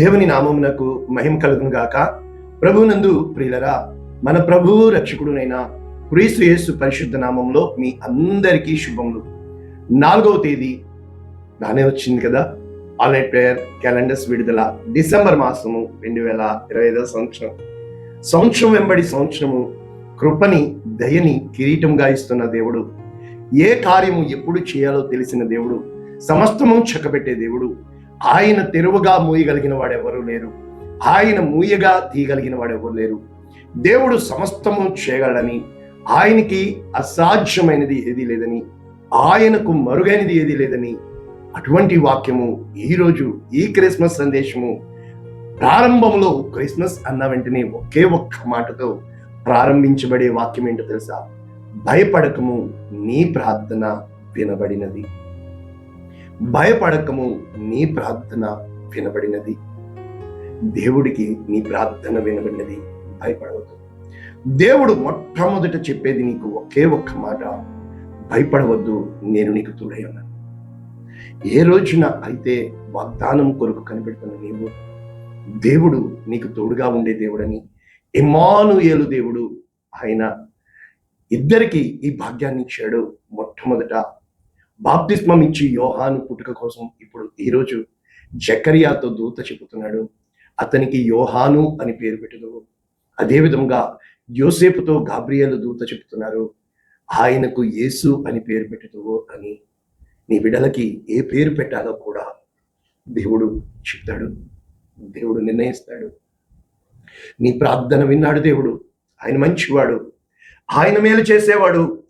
దేవుని నామమునకు మహిమ కలుగును గాక ప్రభునందు ప్రియులరా మన ప్రభువు రక్షకుడునైన క్రీస్తు యేసు పరిశుద్ధ నామంలో మీ అందరికీ శుభములు. నాలుగవ తేదీ బాగానే వచ్చింది కదా? ఆన్లైన్ ప్రేయర్ క్యాలెండర్స్ విడుదల డిసెంబర్ మాసము రెండు వేల ఇరవై ఐదవ సంవత్సరం. సంవత్సరం వెంబడి సంవత్సరము కృపని దయని కిరీటంగా ఇస్తున్న దేవుడు. ఏ కార్యము ఎప్పుడు చేయాలో తెలిసిన దేవుడు. సమస్తము చక్కబెట్టే దేవుడు. ఆయన తెరువుగా మూయగలిగిన వాడెవరూ లేరు. ఆయన మూయగా తీయగలిగిన వాడెవరు లేరు. దేవుడు సమస్తము చేయగలడని ఆయనకి అసాధ్యమైనది ఏది లేదని ఆయనకు మరుగైనది ఏది లేదని అటువంటి వాక్యము ఈరోజు ఈ క్రిస్మస్ సందేశము ప్రారంభంలో క్రిస్మస్ అన్న వెంటనే ఒకే ఒక్క మాటతో ప్రారంభించబడే వాక్యం ఏంటో తెలుసా? భయపడకము నీ ప్రార్థన వినబడినది. భయపడకము నీ ప్రార్థన వినబడినది. దేవుడికి నీ ప్రార్థన వినబడినది. భయపడవద్దు. దేవుడు మొట్టమొదట చెప్పేది నీకు ఒకే ఒక్క మాట. భయపడవద్దు నేను నీకు తోడై ఉన్నాను. ఏ రోజున అయితే వాగ్దానం కొరకు కనిపెడుతున్న నీవు దేవుడు నీకు తోడుగా ఉండే దేవుడని ఇమానుయేలు దేవుడు ఆయన ఇద్దరికి ఈ భాగ్యాన్ని ఇచ్చాడు మొట్టమొదట బాప్తిస్మం ఇచ్చి యోహాను పుట్టుక కోసం ఇప్పుడు ఈరోజు జకరియాతో దూత చెబుతున్నాడు అతనికి యోహాను అని పేరు పెట్టదు అదేవిధంగా యోసేపుతో గాబ్రియేలు దూత చెబుతున్నారు ఆయనకు యేసు అని పేరు పెట్టదు అని. నీ బిడ్డలకి ఏ పేరు పెట్టాలో కూడా దేవుడు చెప్తాడు దేవుడు నిర్ణయిస్తాడు. నీ ప్రార్థన విన్నాడు దేవుడు ఆయన మంచివాడు ఆయన మేలు చేసేవాడు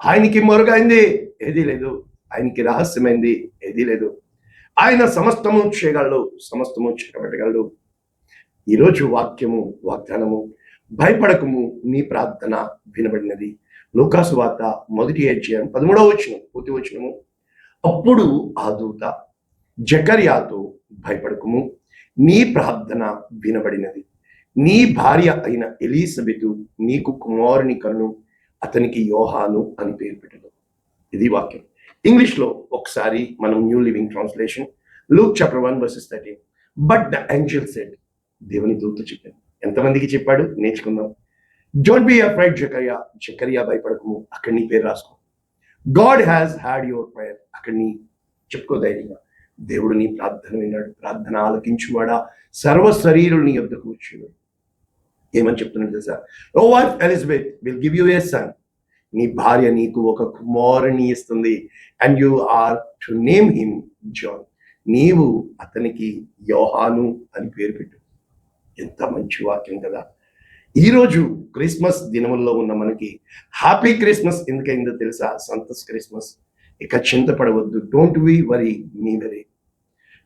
ఆయనకి మరుగైంది ఏదీ లేదు. ఆయనకి రహస్యమైంది ఏదీ లేదు. ఆయన సమస్తము చేయగలడు సమస్తము చేయబెట్టగలడు ఈరోజు వాక్యము వాగ్దానము భయపడకము నీ ప్రార్థన వినబడినది. లోకాసు వార్త మొదటి అధ్యాయం పదమూడవ వచనం పూర్తి వచనము. అప్పుడు ఆ దూత జకర్యాతో భయపడకము నీ ప్రార్థన వినబడినది. నీ భార్య అయిన ఎలీసబెతు నీకు కుమారుని కను అతనికి యోహాను అని పేరు పెట్టడం ఇది వాక్యం. ఇంగ్లీష్లో ఒకసారి మనం New Living Translation Luke chapter one verses thirteen but the angel said దేవుని దూత చెప్పాను ఎంతమందికి చెప్పాడు? నేర్చుకుందాం. Don't be afraid Zechariah Zechariah భయపడకము. అక్కడ నీ పేరు రాసుకో. God has had your prayer అక్కడ నీ చెప్పుకో ధైర్యంగా. దేవుడు నీ ప్రార్థన విన్నాడు. ప్రార్థన ఆలకించువాడా? సర్వ శరీరులు నీ యొద్దకు వచ్చాడు ఏమని చెప్తున్నాడు తెలుసా? ఓ wife Elizabeth will give you a son నీ భార్య నీకు ఒక కుమారుని ఇస్తుంది. And you are to name him John నీవు అతనికి యోహాను అని పేరు పెట్టు. ఎంత మంచి వాక్యం కదా. ఈరోజు క్రిస్మస్ దినముల్లో ఉన్న మనకి హ్యాపీ క్రిస్మస్ ఎందుకైందో తెలుసా? సంతస్ క్రిస్మస్. ఇక చింతపడవద్దు. Don't we worry me very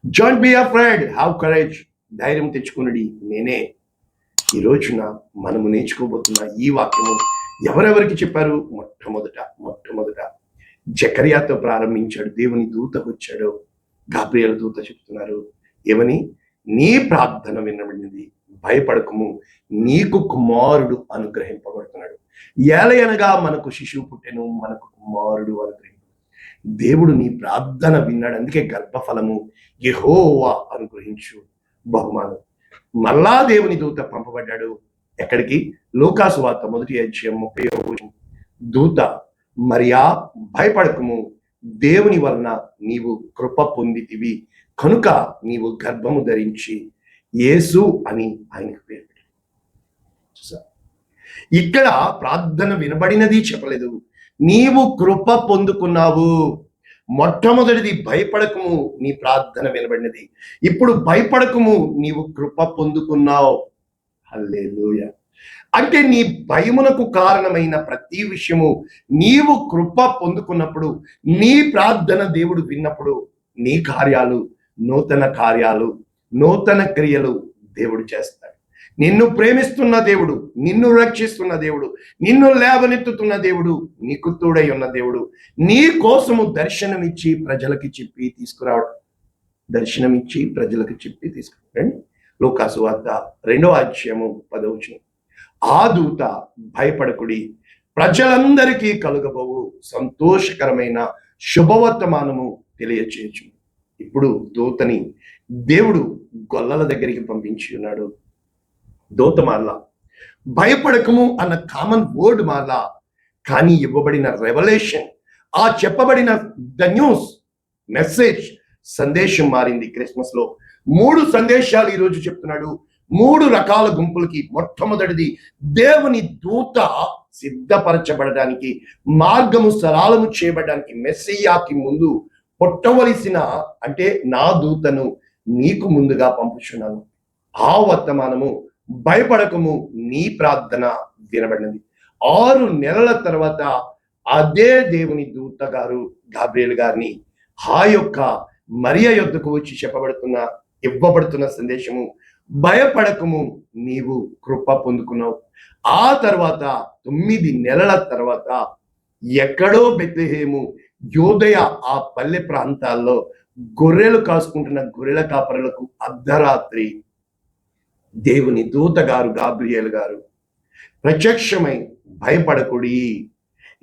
John be afraid have courage ధైర్యం తెచ్చుకున్నది నేనే. ఈ రోజున మనము నేర్చుకోబోతున్న ఈ వాక్యము ఎవరెవరికి చెప్పారు? మొట్టమొదట మొట్టమొదట జకర్యాతో ప్రారంభించాడు. దేవుని దూత వచ్చాడు. గాబ్రియల దూత చెప్తున్నారు. ఏమని? నీ ప్రార్థన వినబడినది భయపడకము. నీకు కుమారుడు అనుగ్రహింపబడుతున్నాడు. ఏలయనగా మనకు శిశువు పుట్టెను మనకు కుమారుడు అనుగ్రహింపు దేవుడు నీ ప్రార్థన విన్నాడు. అందుకే గర్భఫలము యెహోవా అనుగ్రహించు. బహుమానం. మళ్ళా దేవుని దూత పంపబడ్డాడు. ఎక్కడికి? లోకాసు వార్త మొదటి అధ్యాయం ముప్పై దూత మరియా భయపడకము. దేవుని వలన నీవు కృప పొందితివి. కనుక నీవు గర్భము ధరించి యేసు అని ఆయనకు పేరు ఇక్కడ ప్రార్థన వినబడినది చెప్పలేదు. నీవు కృప పొందుకున్నావు. మొట్టమొదటిది భయపడకము నీ ప్రార్థన వినబడినది. ఇప్పుడు భయపడకము నీవు కృప పొందుకున్నావు. హల్లెలూయ. అంటే నీ భయమునకు కారణమైన ప్రతి విషయము నీవు కృప పొందుకున్నప్పుడు నీ ప్రార్థన దేవుడు విన్నప్పుడు నీ కార్యాలు నూతన కార్యాలు నూతన క్రియలు దేవుడు చేస్తాడు. నిన్ను ప్రేమిస్తున్న దేవుడు నిన్ను రక్షిస్తున్న దేవుడు నిన్ను లేవనెత్తుతున్న దేవుడు నీకు తోడై ఉన్న దేవుడు నీ కోసము దర్శనమిచ్చి ప్రజలకి చెప్పి తీసుకురావడం దర్శనమిచ్చి ప్రజలకు చెప్పి తీసుకురావడం. లోకాసు వార్త రెండవ అధ్యాయము పదవచనం ఆ దూత భయపడకుడి ప్రజలందరికీ కలుగబోవు సంతోషకరమైన శుభవర్తమానము తెలియచేయచ్చు ఇప్పుడు దూతని దేవుడు గొల్లల దగ్గరికి పంపించి ఉన్నాడు. దూత మాల భయపడకము అన్న కామన్ వర్డ్ మాల కానీ ఇవ్వబడిన రెవల్యూషన్ ఆ చెప్పబడిన ద న్యూస్ మెసేజ్ సందేశం మారింది క్రిస్మస్లో. మూడు సందేశాలు ఈరోజు చెప్తున్నాడు. మూడు రకాల గుంపులకి మొట్టమొదటిది దేవుని దూత సిద్ధపరచబడడానికి మార్గము సరళము చేయబడడానికి మెస్సయ్యాకి ముందు పుట్టవలసిన అంటే నా దూతను నీకు ముందుగా పంపుచున్నాను. ఆ వర్తమానము భయపడకము నీ ప్రార్థన వినబడినది. ఆరు నెలల తర్వాత అదే దేవుని దూత గారు గాబ్రియల్ గారిని ఆ యొక్క మరియ యొద్దకు వచ్చి చెప్పబడుతున్న ఇవ్వబడుతున్న సందేశము. భయపడకము నీవు కృప పొందుకున్నావు. ఆ తర్వాత తొమ్మిది నెలల తర్వాత ఎక్కడో బెత్లెహేము యోదయ ఆ పల్లె ప్రాంతాల్లో గొర్రెలు కాసుకుంటున్న గొర్రెల కాపరులకు అర్ధరాత్రి దేవుని దూత గారు గాబ్రియల్ గారు ప్రత్యక్షమై భయపడకుడి.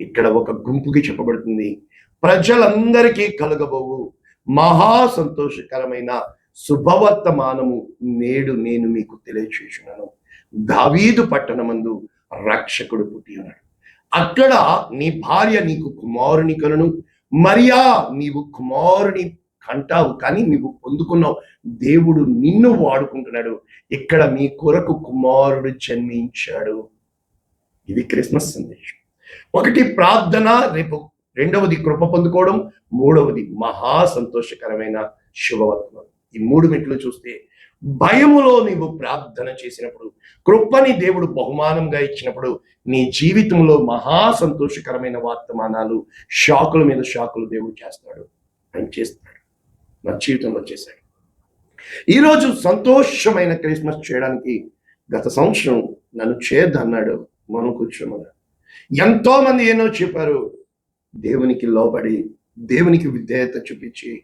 ఇక్కడ ఒక గుంపుకి చెప్పబడుతుంది. ప్రజలందరికీ కలగబోవు. మహా సంతోషకరమైన శుభవర్తమానము నేడు నేను మీకు తెలియచేసినాను దావీదు పట్టణమందు రక్షకుడు పుట్టి ఉన్నాడు. అక్కడ నీ భార్య నీకు కుమారుని కలను మరియా నీవు కుమారుని కంటావు కానీ నీవు పొందుకున్నావు. దేవుడు నిన్ను వాడుకుంటున్నాడు. ఇక్కడ మీ కొరకు కుమారుడు జన్మించాడు. ఇది క్రిస్మస్ సందేశం. ఒకటి ప్రార్థన రేపు రెండవది కృప పొందుకోవడం మూడవది మహా సంతోషకరమైన శుభవర్తమానం. ఈ మూడు మెట్లు చూస్తే భయములో నీవు ప్రార్థన చేసినప్పుడు కృపని దేవుడు బహుమానంగా ఇచ్చినప్పుడు నీ జీవితంలో మహా సంతోషకరమైన వర్తమానాలు షాకుల మీద షాకులు దేవుడు చేస్తాడు. ఆయన చేస్తాడు. నా జీవితంలో చేశాడు. ఈరోజు సంతోషమైన క్రిస్మస్ చేయడానికి గత సంవత్సరం నన్ను చేద్దన్నాడు మనం కూర్చోమన్నాడు ఎంతో మంది ఎన్నో చెప్పారు దేవునికి లోబడి దేవునికి విధేయత చూపించి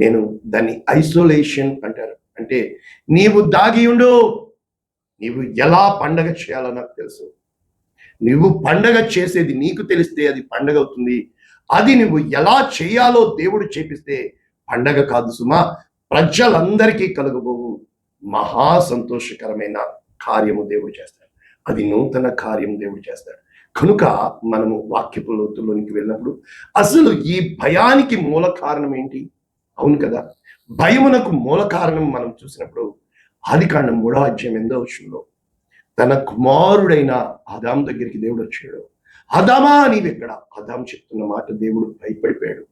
నేను దాన్ని ఐసోలేషన్ అంటారు. అంటే నీవు దాగి ఉండు. నీవు ఎలా పండగ చేయాలో నాకు తెలుసు. నువ్వు పండగ చేసేది నీకు తెలిస్తే అది పండగ అవుతుంది. అది నువ్వు ఎలా చేయాలో దేవుడు చేపిస్తే పండగ కాదు సుమా. ప్రజలందరికీ కలుగబోవు. మహా సంతోషకరమైన కార్యము దేవుడు చేస్తాడు. అది నూతన కార్యం దేవుడు చేస్తాడు. కనుక మనము వాక్యపు లోతుల్లోనికి వెళ్ళినప్పుడు అసలు ఈ భయానికి మూల కారణం ఏంటి? అవును కదా? భయమునకు మూల కారణం మనం చూసినప్పుడు ఆది కాండం మూడో అధ్యాయం ఎందో విషయంలో తన కుమారుడైన ఆదాం దగ్గరికి దేవుడు వచ్చాడు. అదామా నీవెక్కడ? అదాం చెప్తున్న మాట దేవుడు భయపడిపోయాడు.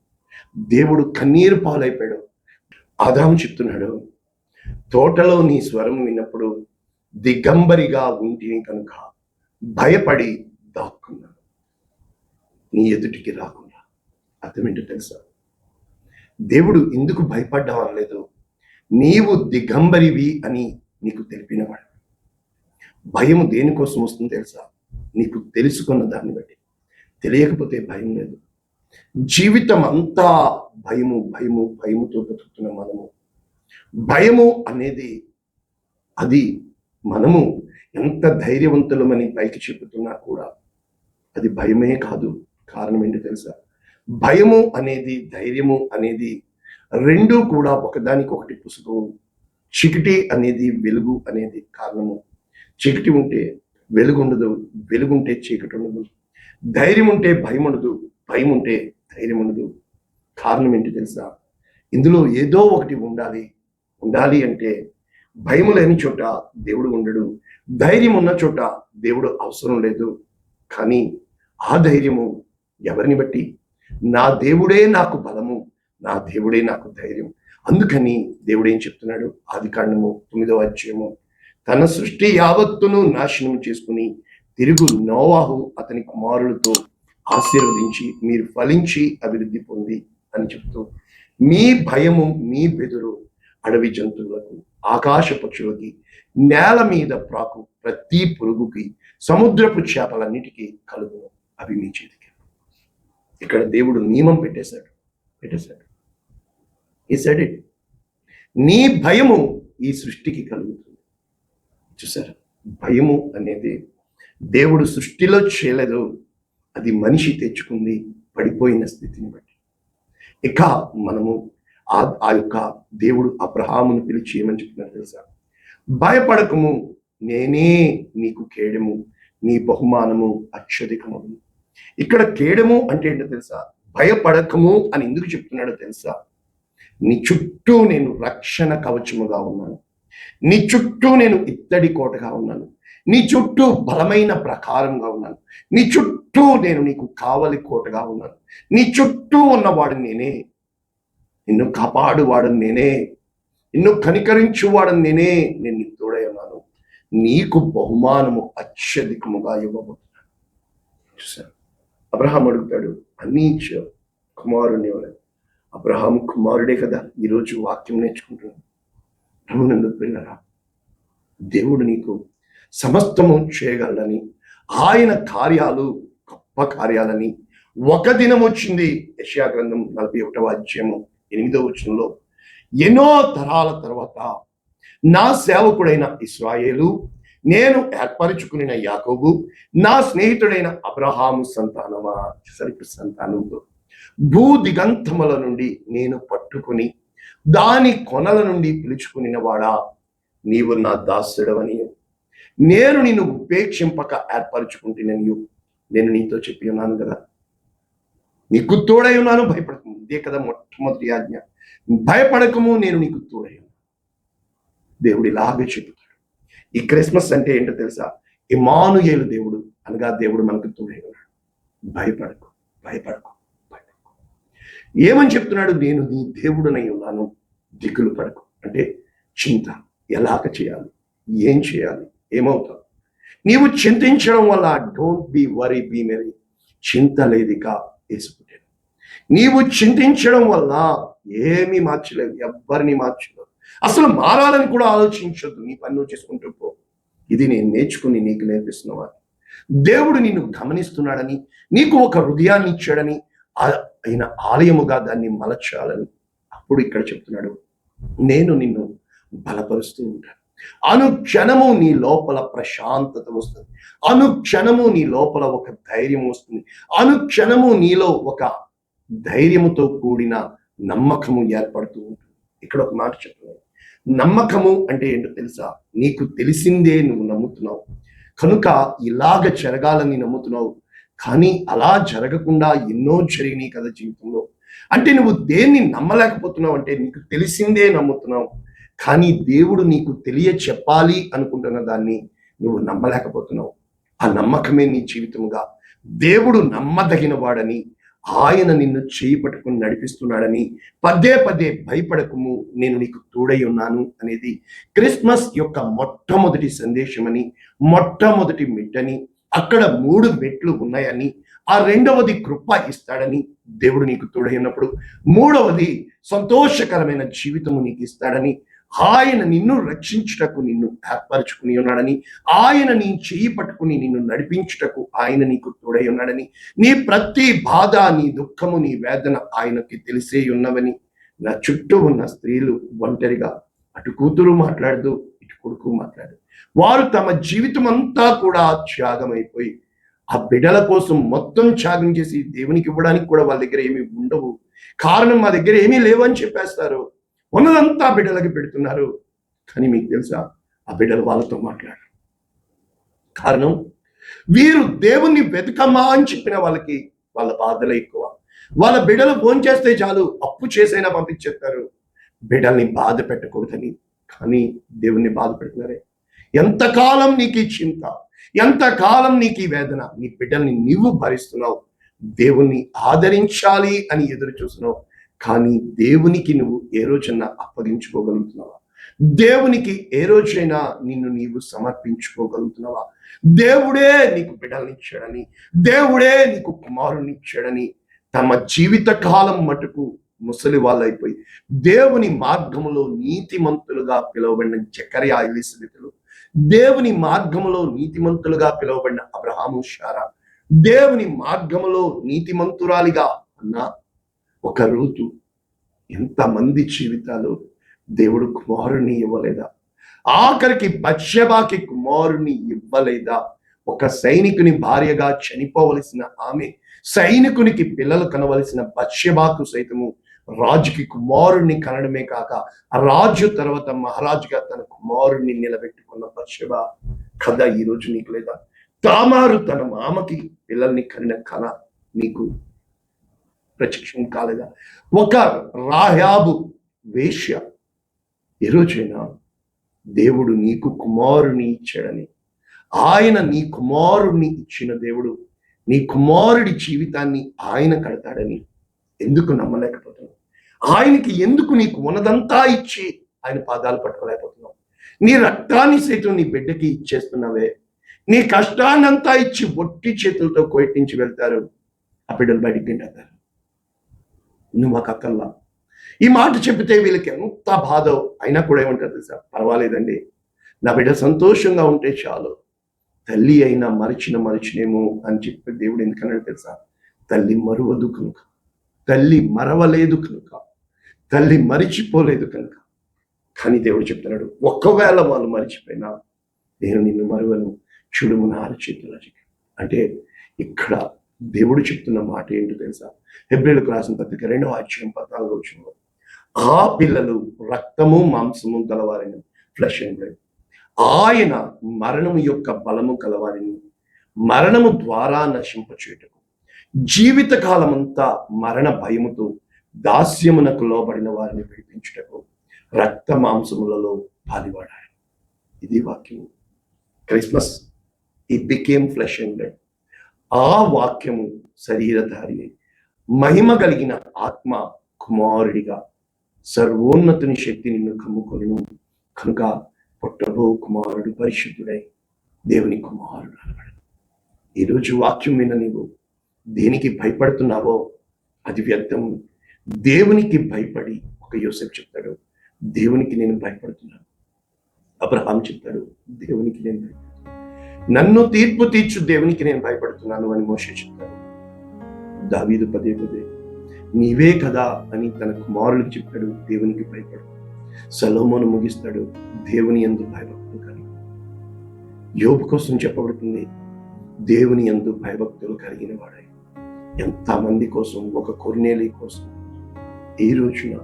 దేవుడు కన్నీరు పాలైపోయాడు. అదాం చెప్తున్నాడు తోటలో నీ స్వరం విన్నప్పుడు దిగంబరిగా ఉంటిని కనుక భయపడి దాక్కున్నాను. నీ ఎదుటికి రాకుండా. అర్థమేంటో తెలుసా? దేవుడు ఎందుకు భయపడ్డం అనలేదు నీవు దిగంబరివి అని నీకు తెలిపినవాడు. భయం దేనికోసం వస్తుంది తెలుసా? నీకు తెలుసుకున్న దాన్ని బట్టి. తెలియకపోతే భయం లేదు. జీవితం అంతా భయము భయము భయముతో బతుకుతున్న మనము. భయము అనేది అది మనము ఎంత ధైర్యవంతులమని పైకి చెబుతున్నా కూడా అది భయమే కాదు. కారణం ఏంటో తెలుసా? భయము అనేది ధైర్యము అనేది రెండూ కూడా ఒకదానికొకటి పుసుకు చికిటి అనేది వెలుగు అనేది కారణము. చీకటి ఉంటే వెలుగు ఉండదు వెలుగుంటే చీకటి ఉండదు ధైర్యం ఉంటే భయం ఉండదు భయం ఉంటే ధైర్యం ఉండదు కారణం ఏంటి తెలుసా? ఇందులో ఏదో ఒకటి ఉండాలి. ఉండాలి అంటే భయం లేని చోట దేవుడు ఉండడు. ధైర్యం ఉన్న చోట దేవుడు అవసరం లేదు. కానీ ఆ ధైర్యము ఎవరిని బట్టి? నా దేవుడే నాకు బలము నా దేవుడే నాకు ధైర్యం. అందుకని దేవుడు ఏం చెప్తున్నాడు? ఆది కాండము తొమ్మిదవ అధ్యయము. తన సృష్టి యావత్తును నాశనం చేసుకుని తిరుగు నోవాహు అతని కుమారులతో ఆశీర్వదించి మీరు ఫలించి అభివృద్ధి పొంది అని చెప్తూ మీ భయము మీ బెదురు అడవి జంతువులకు ఆకాశ పక్షులకి నేల మీద ప్రాకు ప్రతి పురుగుకి సముద్రపు చేపలన్నిటికీ కలుగును అవి మీ చేతికి ఇక్కడ దేవుడు నియమం పెట్టేశాడు. పెట్టేశాడు. ఈ సెడ్ ఇట్ నీ భయము ఈ సృష్టికి కలుగుతుంది. చూసారా? భయము అనేది దేవుడు సృష్టిలో చేయలేదు. అది మనిషి తెచ్చుకుంది పడిపోయిన స్థితిని బట్టి. ఇక మనము ఆ ఆ యొక్క దేవుడు అబ్రహామును పిలిచి ఏమని చెప్తున్నారు తెలుసా? భయపడకము నేనే నీకు కేడము నీ బహుమానము అత్యధికమవును ఇక్కడ కేడము అంటే ఏంటో తెలుసా? భయపడకము అని ఎందుకు చెప్తున్నాడో తెలుసా? నీ చుట్టూ నేను రక్షణ కవచముగా ఉన్నాను. నీ చుట్టూ నేను ఇత్తడి కోటగా ఉన్నాను. నీ చుట్టూ బలమైన ప్రకారంగా ఉన్నాను. నీ చుట్టూ నేను నీకు కావలి కోటగా ఉన్నాను. నీ చుట్టూ ఉన్నవాడు నేనే. నిన్ను కాపాడువాడు నేనే. నిన్ను కనికరించువాడు నేనే. నేను నీకు తోడై ఉన్నాను. నీకు బహుమానము అత్యధికముగా ఇవ్వబోతున్నాను. చూసాను అబ్రహాం అడుగుతాడు అన్నీ ఇచ్చావు కుమారుని ఇవ్వలేదు అబ్రహాం కుమారుడే కదా ఈరోజు వాక్యం నేర్చుకుంటున్నాను రమణందు పిల్లరా దేవుడు నీకు సమస్తము చేయగలడని ఆయన కార్యాలు గొప్ప కార్యాలని. ఒక దినం వచ్చింది యశయా గ్రంథం నలభై ఒకటవ అధ్యాయము ఎనిమిదవ వచనంలో ఎన్నో తరాల తర్వాత నా సేవకుడైన ఇస్రాయేలు నేను ఏర్పరచుకున్న యాకోబు నా స్నేహితుడైన అబ్రహాము సంతానమా? సరిపు సంతానము భూ దిగంతముల నుండి నేను పట్టుకుని దాని కొనల నుండి పిలుచుకుని వాడా నీవు నా దాసుడవని నేను నిన్ను ఉపేక్షింపక ఏర్పరచుకుంటున్నాను నేను నీతో చెప్పి ఉన్నాను కదా. నీకు తోడై ఉన్నాను భయపడకము ఇదే కదా మొట్టమొదటి ఆజ్ఞ. భయపడకము నేను నీకు తోడై ఉన్నాను. దేవుడు ఇలాగే ఈ క్రిస్మస్ అంటే ఏంటో తెలుసా? ఇమానుయేలు దేవుడు అనగా దేవుడు మనకు తోడై ఉన్నాడు. భయపడకు భయపడకు భయపడకు. ఏమని చెప్తున్నాడు? నేను నీ దేవుడనై ఉన్నాను. దిగులు పడకు. అంటే చింత ఎలాగ చేయాలి? ఏం చేయాలి? ఏమవుతావు? నీవు చింతించడం వల్ల don't be worry be merry. చింత లేదిక వేసుకుంటాను నీవు చింతించడం వల్ల ఏమీ మార్చలేదు ఎవ్వరిని మార్చలేదు అసలు మారాలని కూడా ఆలోచించొద్దు. నీ పని నువ్వు చేసుకుంటూ పో. ఇది నేను నేర్చుకుని నీకు నేర్పిస్తున్నవా దేవుడు నిన్ను గమనిస్తున్నాడని నీకు ఒక హృదయాన్ని ఇచ్చాడని ఆ- ఆయన ఆలయముగా దాన్ని మలచాలని అప్పుడు ఇక్కడ చెప్తున్నాడు. నేను నిన్ను బలపరుస్తూ ఉంటాను అనుక్షణము నీ లోపల ప్రశాంతత వస్తుంది. అనుక్షణము నీ లోపల ఒక ధైర్యం వస్తుంది. అనుక్షణము నీలో ఒక ధైర్యముతో కూడిన నమ్మకము ఏర్పడుతూ ఉంటుంది. ఇక్కడ ఒక మాట చెప్తున్నాను నమ్మకము అంటే ఏంటో తెలుసా? నీకు తెలిసిందే నువ్వు నమ్ముతున్నావు. కనుక ఇలాగ జరగాలని నమ్ముతున్నావు. కానీ అలా జరగకుండా ఎన్నో జరిగినాయి కదా జీవితంలో. అంటే నువ్వు దేన్ని నమ్మలేకపోతున్నావు అంటే నీకు తెలిసిందే నమ్ముతున్నావు. కానీ దేవుడు నీకు తెలియ చెప్పాలి అనుకుంటున్న దాన్ని నువ్వు నమ్మలేకపోతున్నావు. ఆ నమ్మకమే నీ జీవితముగా దేవుడు నమ్మదగిన వాడని ఆయన నిన్ను చేయి పట్టుకుని నడిపిస్తున్నాడని పదే పదే భయపడకము నేను నీకు తోడై ఉన్నాను అనేది క్రిస్మస్ యొక్క మొట్టమొదటి సందేశమని మొట్టమొదటి మెట్టని అక్కడ మూడు మెట్లు ఉన్నాయని ఆ రెండవది కృప ఇస్తాడని దేవుడు నీకు తోడై ఉన్నప్పుడు మూడవది సంతోషకరమైన జీవితము నీకు ఇస్తాడని ఆయన నిన్ను రక్షించుటకు నిన్ను ఏర్పరచుకుని ఉన్నాడని ఆయన నీ చెయ్యి పట్టుకుని నిన్ను నడిపించుటకు ఆయన నీకు తోడై ఉన్నాడని నీ ప్రతి బాధ నీ దుఃఖము నీ వేదన ఆయనకి తెలిసే ఉన్నవని నా చుట్టూ ఉన్న స్త్రీలు ఒంటరిగా అటు కూతురు మాట్లాడదు ఇటు కొడుకు మాట్లాడదు వారు తమ జీవితం అంతా కూడా త్యాగమైపోయి ఆ బిడ్డల కోసం మొత్తం త్యాగం చేసి దేవునికి ఇవ్వడానికి కూడా వాళ్ళ దగ్గర ఏమీ ఉండవు. కారణం మా దగ్గర ఏమీ లేవని చెప్పేస్తారు. ఉన్నదంతా బిడ్డలకి పెడుతున్నారు. కానీ మీకు తెలుసా? ఆ బిడ్డలు వాళ్ళతో మాట్లాడరు. కారణం వీరు దేవుణ్ణి వెతకమ్మా అని చెప్పిన వాళ్ళకి వాళ్ళ బాధలే ఎక్కువ. వాళ్ళ బిడ్డలు ఫోన్ చేస్తే చాలు అప్పు చేసైనా పంపించేస్తారు. బిడ్డల్ని బాధ పెట్టకూడదని. కానీ దేవుణ్ణి బాధ పెడుతున్నారే. ఎంతకాలం నీకు ఈ చింత ఎంతకాలం నీకు ఈ వేదన నీ బిడ్డల్ని నీవు భరిస్తున్నావు. దేవుణ్ణి ఆదరించాలి అని ఎదురు చూస్తున్నావు కానీ దేవునికి నువ్వు ఏ రోజైనా అప్పగించుకోగలుగుతున్నావా? దేవునికి ఏ రోజైనా నిన్ను నీవు సమర్పించుకోగలుగుతున్నావా? దేవుడే నీకు బిడ్డలనిచ్చాడని దేవుడే నీకు కుమారునిచ్చాడని తమ జీవిత కాలం మటుకు ముసలి వాళ్ళైపోయి దేవుని మార్గములో నీతిమంతులుగా పిలువబడిన జకర్యా ఎలిసబెతులు దేవుని మార్గములో నీతిమంతులుగా పిలువబడిన అబ్రహాము షారా దేవుని మార్గములో నీతిమంతురాలిగా అన్న ఒక రోజు ఎంతమంది జీవితాలు దేవుడు కుమారుని ఇవ్వలేదా? ఆఖరికి బత్షెబాకి కుమారుని ఇవ్వలేదా? ఒక సైనికుని భార్యగా చనిపోవలసిన ఆమె సైనికునికి పిల్లలు కనవలసిన బత్షెబాకు సైతము రాజుకి కుమారుణ్ణి కనడమే కాక రాజు తర్వాత మహారాజుగా తన కుమారుణ్ణి నిలబెట్టుకున్న పశ్చిమ కథ ఈ రోజు నీకు లేదా? తామారు తన మామకి పిల్లల్ని కనిన కళ నీకు ప్రత్యక్షం కాలేదా? ఒక రాయాబు వేష్య ఈరోజైనా దేవుడు నీకు కుమారుని ఇచ్చాడని. ఆయన నీ కుమారుణ్ణి ఇచ్చిన దేవుడు నీ కుమారుడి జీవితాన్ని ఆయన కడతాడని ఎందుకు నమ్మలేకపోతున్నావు? ఆయనకి ఎందుకు నీకు ఉన్నదంతా ఇచ్చి ఆయన పాదాలు పట్టుకోలేకపోతున్నావు? నీ రక్తాన్ని సైతం నీ బిడ్డకి ఇచ్చేస్తున్నావే. నీ కష్టాన్నంతా ఇచ్చి ఒట్టి చేతులతో కొట్టించి వెళ్తారు. ఆ బిడ్డలు బయటికి తింటారు నువ్వు మాకు అక్కర్లా. ఈ మాట చెబితే వీళ్ళకి ఎంత బాధ అయినా కూడా ఏమంటారు తెలుసా? పర్వాలేదండి. నా బిడ్డ సంతోషంగా ఉంటే చాలు. తల్లి అయినా మరిచిన మరిచినేమో అని చెప్పి దేవుడు ఎందుకన్నాడు తెలుసా? తల్లి మరువదు కనుక. తల్లి మరవలేదు కనుక. తల్లి మరిచిపోలేదు కనుక. కానీ దేవుడు చెప్తున్నాడు ఒక్కవేళ వాళ్ళు మరిచిపోయినా నేను నిన్ను మరువను. చూడుము నా అరచేతుల అంటే ఇక్కడ దేవుడు చెప్తున్న మాట ఏంటో తెలుసా? హెబ్రిల్కు రాసిన పత్రిక రెండవ అధ్యాయం పద్నాలుగు వచ్చింది ఆ పిల్లలు రక్తము మాంసము గలవారిని ఫ్లెష్ అండ్ బ్లడ్ ఆయన మరణము యొక్క బలము కలవారిని మరణము ద్వారా నశింపచేయటకు. జీవిత కాలమంతా మరణ భయముతో దాస్యమునకు లోబడిన వారిని విడిపించుటకు రక్త మాంసములలో పాలివాడారు. ఇది వాక్యం. Christmas he became flesh and ఆ వాక్యము శరీరధారి అయింది మహిమ కలిగిన ఆత్మ కుమారుడిగా సర్వోన్నతుని శక్తి నిన్ను కమ్ముకొను కనుక పుట్టబో కుమారుడు పరిశుద్ధుడై దేవుని కుమారుడు అనబడు. ఈరోజు వాక్యం విన నీవు దేనికి భయపడుతున్నావో అది వ్యర్థం. దేవునికి భయపడి ఒక యోసెఫ్ చెప్తాడు దేవునికి నేను భయపడుతున్నాను. అబ్రహాం చెప్తాడు దేవునికి నేను భయపడుతున్నాను. నన్ను తీర్పు తీర్చు దేవునికి నేను భయపడుతున్నాను అని మోసే చెప్తాడు. దావీదు పదే పదే నీవే కదా అని తన కుమారులకు చెప్పాడు దేవునికి భయపడు. సలోమోను ముగిస్తాడు దేవుని ఎందు భయభక్తులు కలిగి. యోపు కోసం చెప్పబడుతుంది దేవుని ఎందు భయభక్తులు కలిగిన వాడే. ఎంతమంది కోసం? ఒక కొర్నేలి కోసం. ఈ రోజున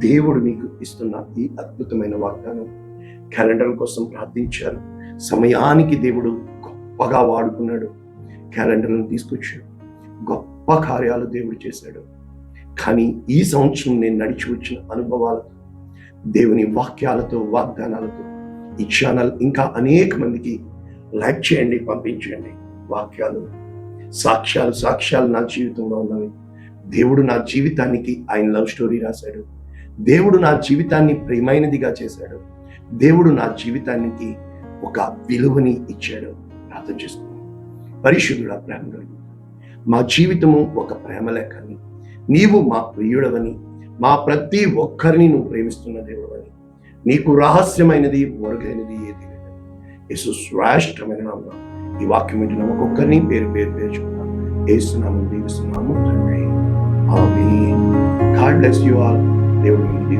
దేవుడు మీకు ఇస్తున్న ఈ అద్భుతమైన వాగ్దానం క్యాలెండర్ కోసం ప్రార్థించారు. సమయానికి దేవుడు గొప్పగా వాడుకున్నాడు. క్యాలెండర్లను తీసుకొచ్చాడు. గొప్ప కార్యాలు దేవుడు చేశాడు. కానీ ఈ సంవత్సరం నేను నడిచి వచ్చిన అనుభవాలతో దేవుని వాక్యాలతో వాగ్దానాలతో ఈ ఛానల్ ఇంకా అనేక మందికి లైక్ చేయండి పంపించండి వాక్యాలు. సాక్ష్యాలు సాక్ష్యాలు నా జీవితంలో ఉన్నవి. దేవుడు నా జీవితానికి ఆయన లవ్ స్టోరీ రాశాడు. దేవుడు నా జీవితాన్ని ప్రేమైనదిగా చేశాడు. దేవుడు నా జీవితానికి ఒక విలువని ఇచ్చాడు. ప్రార్థన చేసుకున్నాను పరిశుద్ధుడా ప్రేమ మా జీవితము ఒక ప్రేమ లెక్కని. నీవు మా ప్రియుడవని మా ప్రతి ఒక్కరిని నువ్వు ప్రేమిస్తున్న దేవుడవని. నీకు రహస్యమైనది మొరుగైనది ఏది యేసు శ్రేష్టమైన నామం ఈ వాక్యం ఏంటి ఒక్కొక్కరిని పేరు పేరు పేరు పేర్చుకున్నాం ఏసునామం దీవిస్తున్నాము తండ్రి. ఆమె గాడ్ బ్లెస్ యు ఆల్. దేవుడు మిమ్మల్ని